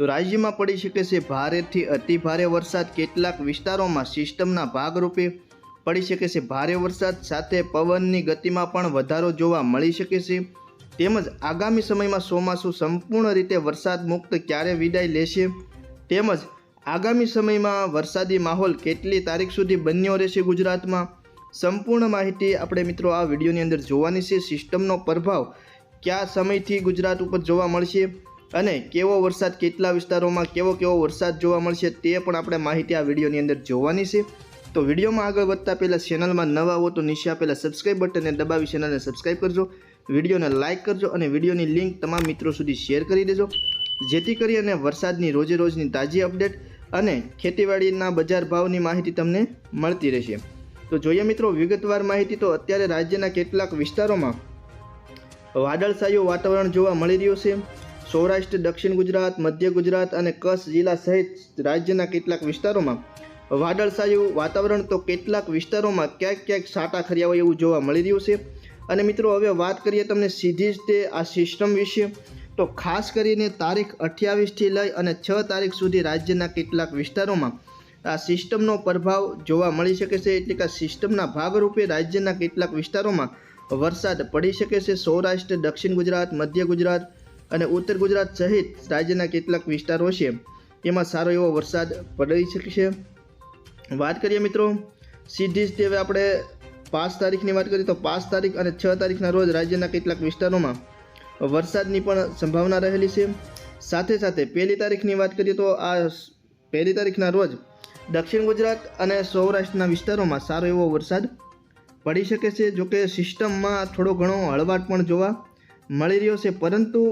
તો રાજ્યમાં પડી શકે છે ભારેથી અતિ ભારે વરસાદ. કેટલાક વિસ્તારોમાં સિસ્ટમના ભાગરૂપે પડી શકે છે ભારે વરસાદ. સાથે પવનની ગતિમાં પણ વધારો જોવા મળી શકે છે. તેમજ આગામી સમયમાં ચોમાસું સંપૂર્ણ રીતે વરસાદ મુક્ત ક્યારે વિદાય લેશે? તેમજ આગામી સમયમાં વરસાદી માહોલ કેટલી તારીખ સુધી બન્યો રહેશે ગુજરાતમાં? સંપૂર્ણ માહિતી આપણે મિત્રો આ વિડીયોની અંદર જોવાની છે. સિસ્ટમનો પ્રભાવ કયા સમયથી ગુજરાત ઉપર જોવા મળશે? અને કેવો વરસાદ કેટલા વિસ્તારોમાં કેવો કેવો વરસાદ જોવા મળશે તે પણ આપણે માહિતી આ વિડીયોની અંદર જોવાની છે. તો વિડીયોમાં આગળ વધતા પહેલાં ચેનલમાં નવા હો તો નીચે પહેલાં સબસ્ક્રાઈબ બટનને દબાવી ચેનલને સબસ્ક્રાઈબ કરજો. વિડીયોને લાઇક કરજો અને વિડીયોની લિંક તમામ મિત્રો સુધી શેર કરી દેજો. જેથી કરી અને વરસાદની રોજે રોજની તાજી અપડેટ અને ખેતીવાડીના બજાર ભાવની માહિતી તમને મળતી રહેશે. તો જોઈએ મિત્રો વિગતવાર માહિતી તો અત્યારે રાજ્યના કેટલાક વિસ્તારોમાં વાદળછાયું વાતાવરણ જોવા મળી રહ્યું છે. સૌરાષ્ટ્ર, દક્ષિણ ગુજરાત, મધ્ય ગુજરાત અને કચ્છ જિલ્લા સહિત રાજ્યના કેટલાક વિસ્તારોમાં વાદળછાયું વાતાવરણ તો કેટલાક વિસ્તારોમાં ક્યાંક ક્યાંક સાટા ખર્યા હોય એવું જોવા મળી રહ્યું છે. અને મિત્રો, હવે વાત કરીએ તમને સીધી જ તે આ સિસ્ટમ વિશે. તો ખાસ કરીને તારીખ અઠ્યાવીસથી લઈ અને છ તારીખ સુધી રાજ્યના કેટલાક વિસ્તારોમાં આ સિસ્ટમનો પ્રભાવ જોવા મળી શકે છે. એટલે કે સિસ્ટમના ભાગરૂપે રાજ્યના કેટલાક વિસ્તારોમાં વરસાદ પડી શકે છે. સૌરાષ્ટ્ર, દક્ષિણ ગુજરાત, મધ્ય ગુજરાત અને ઉત્તર ગુજરાત સહિત રાજ્યના કેટલાક વિસ્તારો છે, એમાં સારો એવો વરસાદ પડી શકે છે વાત કરીએ મિત્રો, સીધી જ હવે આપણે પાંચ તારીખની વાત કરીએ તો પાંચ તારીખ અને છ તારીખના રોજ રાજ્યના કેટલાક વિસ્તારોમાં વરસાદની પણ સંભાવના રહેલી છે. સાથે સાથે પહેલી તારીખની વાત કરીએ તો આ પહેલી તારીખના રોજ દક્ષિણ ગુજરાત અને સૌરાષ્ટ્રના વિસ્તારોમાં સારો એવો વરસાદ પડી શકે છે. જોકે સિસ્ટમમાં થોડો ઘણો હળવાટ પણ જોવા મળી રહ્યો છે, પરંતુ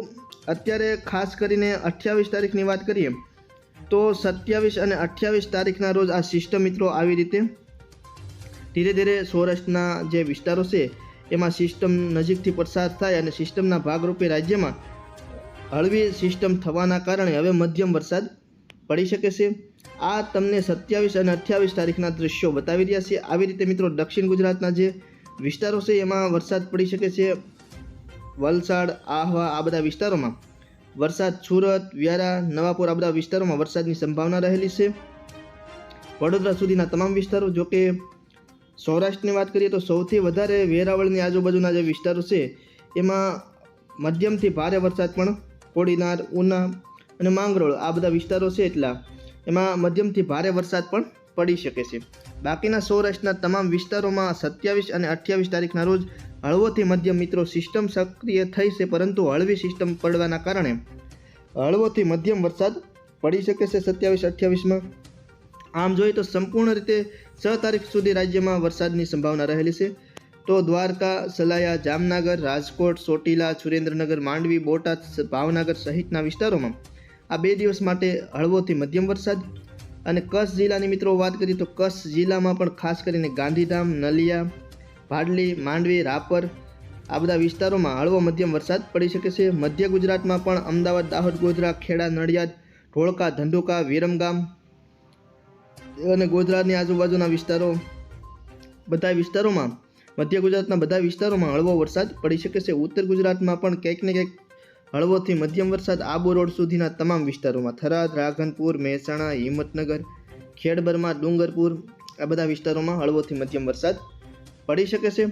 અત્યારે ખાસ કરીને અઠ્યાવીસ તારીખની વાત કરીએ, તો સત્યાવીસ અને અઠ્યાવીસ તારીખના રોજ આ સિસ્ટમ મિત્રો આવી રીતે ધીરે ધીરે સૌરાષ્ટ્રના જે વિસ્તારો છે, એમાં સિસ્ટમ નજીકથી પસાર થાય અને સિસ્ટમના ભાગરૂપે રાજ્યમાં હળવી સિસ્ટમ થવાના કારણે હવે મધ્યમ વરસાદ પડી શકે છે. આ તમને સત્યાવીસ અને અઠ્યાવીસ તારીખના દૃશ્યો બતાવી રહ્યા છે. આવી રીતે મિત્રો દક્ષિણ ગુજરાતના જે વિસ્તારો છે, એમાં વરસાદ પડી શકે છે. વલસાડ, આહવા, આ બધા વિસ્તારોમાં વરસાદ, સુરત, વ્યારા, નવાપુર, આ બધા વિસ્તારોમાં વરસાદની સંભાવના રહેલી છે. વડોદરા સુધીના તમામ વિસ્તારો, જો કે સૌરાષ્ટ્રની વાત કરીએ તો સૌથી વધારે વેરાવળની આજુબાજુના જે વિસ્તારો છે, એમાં મધ્યમથી ભારે વરસાદ પણ કોડીનાર, ઉના અને માંગરોળ આ બધા વિસ્તારો છે એટલા એમાં મધ્યમથી ભારે વરસાદ પણ પડી શકે છે. બાકીના સૌરાષ્ટ્રના તમામ વિસ્તારોમાં સત્યાવીસ અને અઠ્યાવીસ તારીખના રોજ હળવોથી મધ્યમ મિત્રો સિસ્ટમ સક્રિય થઈ છે, પરંતુ હળવી સિસ્ટમ પડવાના કારણે હળવોથી મધ્યમ વરસાદ પડી શકે છે સત્યાવીસ, અઠ્યાવીસમાં. આમ જોઈએ તો સંપૂર્ણ રીતે છ તારીખ સુધી રાજ્યમાં વરસાદની સંભાવના રહેલી છે. તો દ્વારકા, સલાયા, જામનગર, રાજકોટ, ચોટીલા, સુરેન્દ્રનગર, માંડવી, બોટાદ ભાવનગર સહિતના વિસ્તારોમાં આ બે દિવસ માટે હળવોથી મધ્યમ વરસાદ. અને કચ્છ જિલ્લાની મિત્રો વાત કરીએ તો કચ્છ જિલ્લામાં પણ ખાસ કરીને ગાંધીધામ, નલિયા ભાડલી માંડવી, રાપર, આ બધા વિસ્તારોમાં હળવો મધ્યમ વરસાદ પડી શકે છે. મધ્ય ગુજરાતમાં પણ અમદાવાદ, દાહોદ, ગોધરા, ખેડા, નડિયાદ ઢોળકા ધંધુકા, વિરમગામ અને ગોધરાની આજુબાજુના વિસ્તારો બધા વિસ્તારોમાં, મધ્ય ગુજરાતના બધા વિસ્તારોમાં હળવો વરસાદ પડી શકે છે. ઉત્તર ગુજરાતમાં પણ ક્યાંક ને ક્યાંક હળવોથી મધ્યમ વરસાદ આબુ રોડ સુધીના તમામ વિસ્તારોમાં. થરાદ રાધનપુર મહેસાણા, હિંમતનગર, ખેડબરમાં, ડુંગરપુર આ બધા વિસ્તારોમાં હળવોથી મધ્યમ વરસાદ પડી શકે છે?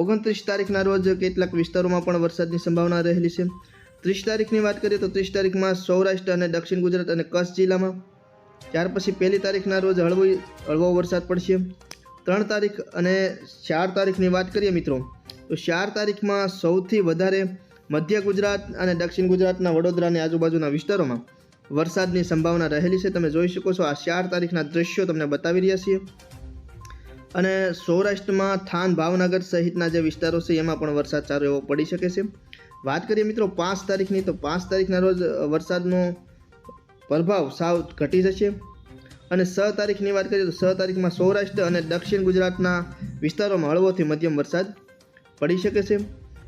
ઓગણત્રીસ તારીખના રોજ કેટલાક વિસ્તારોમાં પણ વરસાદની સંભાવના રહેલી છે. ત્રીસ તારીખની વાત કરીએ તો ત્રીસ તારીખમાં સૌરાષ્ટ્ર અને દક્ષિણ ગુજરાત અને કચ્છ જિલ્લામાં. ત્યાર પછી પહેલી તારીખના રોજ હળવો હળવો વરસાદ પડશે. ત્રણ તારીખ અને ચાર તારીખની વાત કરીએ મિત્રો, તો ચાર તારીખમાં સૌથી વધારે મધ્ય ગુજરાત અને દક્ષિણ ગુજરાતના વડોદરાની આજુબાજુના વિસ્તારોમાં વરસાદની સંભાવના રહેલી છે. તમે જોઈ શકો છો આ ચાર તારીખના દ્રશ્યો તમને બતાવી રહ્યા છીએ. અને સૌરાષ્ટ્રમાં થાન ભાવનગર સહિતના જે વિસ્તારો છે, એમાં પણ વરસાદ સારો એવો પડી શકે છે. વાત કરીએ મિત્રો પાંચ તારીખની, તો પાંચ તારીખના રોજ વરસાદનો પ્રભાવ સાવ ઘટી જશે. અને છ તારીખની વાત કરીએ, તો છ તારીખમાં સૌરાષ્ટ્ર અને દક્ષિણ ગુજરાતના વિસ્તારોમાં હળવોથી મધ્યમ વરસાદ પડી શકે છે.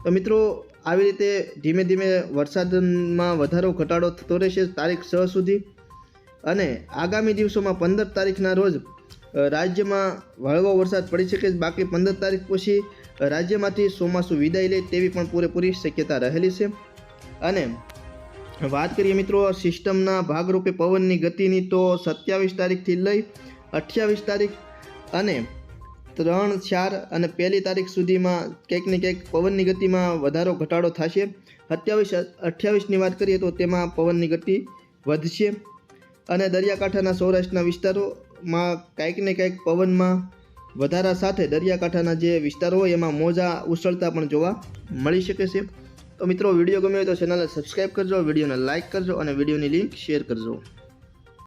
તો મિત્રો, આવી રીતે ધીમે ધીમે વરસાદમાં વધારો, ઘટાડો થતો રહેશે તારીખ છ સુધી. અને આગામી દિવસોમાં પંદર તારીખના રોજ રાજ્યમાં હળવો વરસાદ પડી શકે છે. બાકી પંદર તારીખ પછી રાજ્યમાંથી ચોમાસું વિદાય લે તેવી પણ પૂરેપૂરી શક્યતા રહેલી છે. અને વાત કરીએ મિત્રો સિસ્ટમના ભાગરૂપે પવનની ગતિની, તો સત્યાવીસ તારીખથી લઈ અઠ્યાવીસ તારીખ અને ત્રણ, ચાર અને પહેલી તારીખ સુધીમાં કંઈક ને કંઈક પવનની ગતિમાં વધારો, ઘટાડો થશે. સત્યાવીસ, અઠ્યાવીસની વાત કરીએ તો તેમાં પવનની ગતિ વધશે. અને દરિયાકાંઠાના સૌરાષ્ટ્રના વિસ્તારોમાં કંઈક ને કંઈક પવનમાં વધારા સાથે દરિયાકાંઠાના જે વિસ્તારો હોય એમાં મોજા ઉછળતા પણ જોવા મળી શકે છે. તો મિત્રો, વીડિયો ગમ્યો હોય તો ચેનલને સબસ્ક્રાઈબ કરજો, વિડીયોને લાઇક કરજો અને વિડીયોની લિંક શેર કરજો.